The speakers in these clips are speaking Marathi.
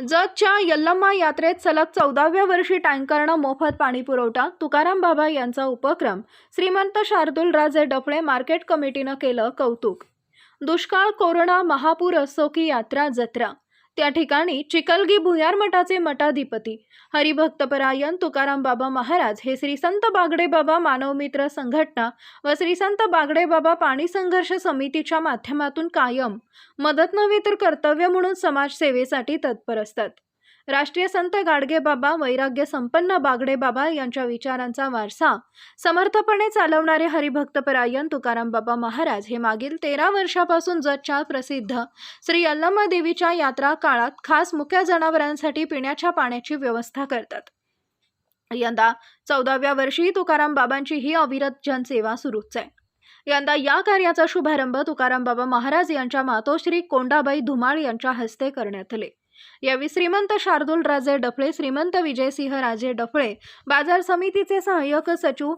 जतच्या यल्लम्मा यात्रेत सलग चौदाव्या वर्षी टँकरनं मोफत पाणी पुरवठा तुकाराम बाबा यांचा उपक्रम. श्रीमंत शार्दूल राजे डफळे मार्केट कमिटीनं केलं कौतुक. दुष्काळ कोरोना महापूर असो की यात्रा जत्रा. त्या ठिकाणी चिकलगी भुयार मठाचे मठाधिपती हरिभक्तपरायण तुकाराम बाबा महाराज हे श्री संत बागडे बाबा मानवमित्र संघटना व श्री संत बागडे बाबा पाणी संघर्ष समितीच्या माध्यमातून कायम मदत नव्हे तर कर्तव्य म्हणून समाजसेवेसाठी तत्पर असतात. राष्ट्रीय संत गाडगेबाबा वैराग्य संपन्न बागडे बाबा यांच्या विचारांचा वारसा. समर्थपणे चालवणारे हरिभक्तपरायण तुकाराम बाबा महाराज हे मागील तेरा वर्षापासून जतच्या प्रसिद्ध. श्री अल्लम्मा देवीच्या यात्रा काळात खास मुक्या जनावरांसाठी पिण्याच्या पाण्याची व्यवस्था करतात. यंदा चौदाव्या वर्षी तुकाराम बाबांची ही अविरत जनसेवा सुरूच आहे. यंदा या कार्याचा शुभारंभ तुकाराम बाबा महाराज यांच्या मातोश्री कोंडाबाई धुमाळ यांच्या हस्ते करण्यात आले. यावेळी श्रीमंत शार्दूल राजे डफळे श्रीमंत विजयसिंह राजे डफळे बाजार समितीचे सहाय्यक सचिव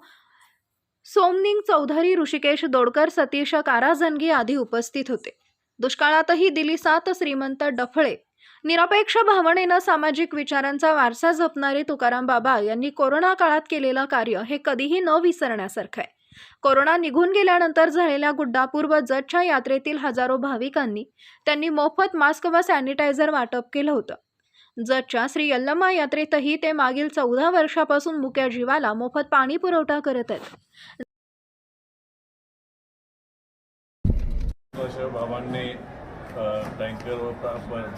सोमनिंग चौधरी ऋषिकेश दोडकर सतीश काराजनगी आदी उपस्थित होते. दुष्काळातही दिली सात श्रीमंत डफळे. निरपेक्ष भावनेनं सामाजिक विचारांचा वारसा जपणारे तुकाराम बाबा यांनी कोरोना काळात केलेलं कार्य हे कधीही न विसरण्यासारखं आहे. कोरोना निघून गेल्यानंतर झालेल्या गुड्डापूर व जतच्या यात्रेतील हजारो भाविकांनी त्यांनी मोफत मास्क व सॅनिटायझर वाटप केलं होतं. जतच्या श्री यल्लम्मा यात्रेतही ते मागील चौदा वर्षापासून मुक्या जीवाला मोफत पाणी पुरवठा करत आहेत. बाबांनी टँकर व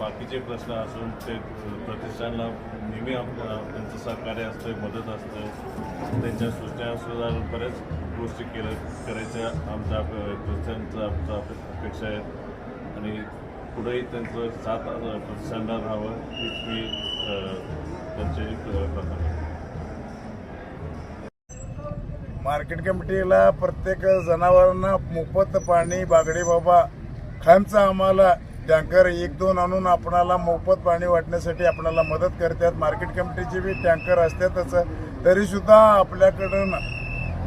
बाकीचे प्रश्न असून ते प्रतिष्ठानला नेहमी आप- त्यांचं सहकार्य असतं मदत असतं. त्यांच्या सूचना सुद्धा बऱ्याच गोष्टी केल्या करायच्या. आमच्या त्यांचा आमचा आमचं अपेक्षा आहे. आणि पुढेही त्यांचं साथ अ, राहावं हीच मी त्यांची प्रार्थना मार्केट कमिटीला प्रत्येक जनावरांना मोफत पाणी बागडे बाबा खायमचा आम्हाला टँकर एक दोन आणून आपणाला मोफत पाणी वाटण्यासाठी आपणाला मदत करतात. मार्केट कमिटीचे बी टँकर असतातच. तरी सुद्धा आपल्याकडून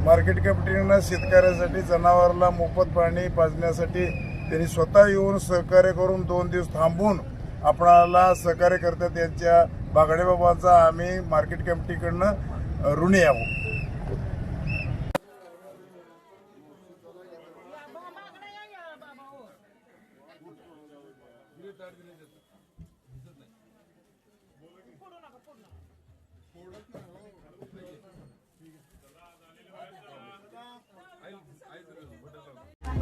मार्केट कमिटीनं शेतकऱ्यासाठी जनावराला मोफत पाणी पाजण्यासाठी त्यांनी स्वतः येऊन सहकार्य करून दोन दिवस थांबून आपणाला सहकार्य करतात. त्यांच्या बागडेबाबांचा आम्ही मार्केट कमिटीकडनं ऋणी आहोत.